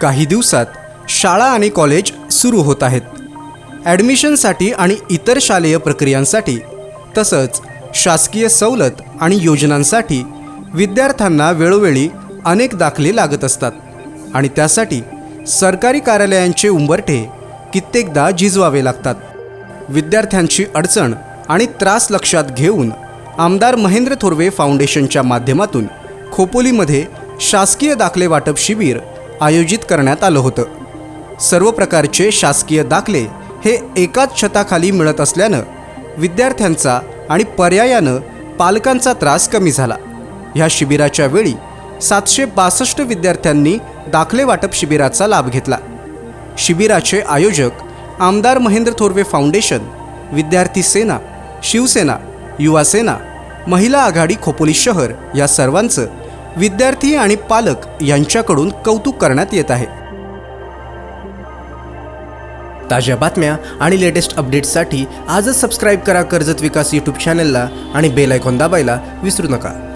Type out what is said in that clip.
काही दिवसात शाळा आणि कॉलेज सुरू होत आहेत. ॲडमिशनसाठी आणि इतर शालेय प्रक्रियांसाठी तसंच शासकीय सवलत आणि योजनांसाठी विद्यार्थ्यांना वेळोवेळी अनेक दाखले लागत असतात आणि त्यासाठी सरकारी कार्यालयांचे उंबरठे कित्येकदा झिजवावे लागतात. विद्यार्थ्यांची अडचण आणि त्रास लक्षात घेऊन आमदार महेंद्र थोरवे फाउंडेशनच्या माध्यमातून खोपोलीमध्ये शासकीय दाखले वाटप शिबिर आयोजित करण्यात आलं होतं. सर्व प्रकारचे शासकीय दाखले हे एकाच छताखाली मिळत असल्यानं विद्यार्थ्यांचा आणि पर्यायानं पालकांचा त्रास कमी झाला. ह्या शिबिराच्या वेळी सातशे बासष्ट विद्यार्थ्यांनी दाखले वाटप शिबिराचा लाभ घेतला. शिबिराचे आयोजक आमदार महेंद्र थोरवे फाउंडेशन विद्यार्थी सेना शिवसेना युवासेना महिला आघाडी खोपोली शहर या सर्वांचं विद्यार्थी आणि पालक यांच्याकडून कौतुक करण्यात येत आहे. ताज्या बातम्या आणि लेटेस्ट अपडेट्ससाठी आजच सबस्क्राईब करा कर्जत विकास यूट्यूब चॅनलला आणि बेल आयकॉन दाबायला विसरू नका.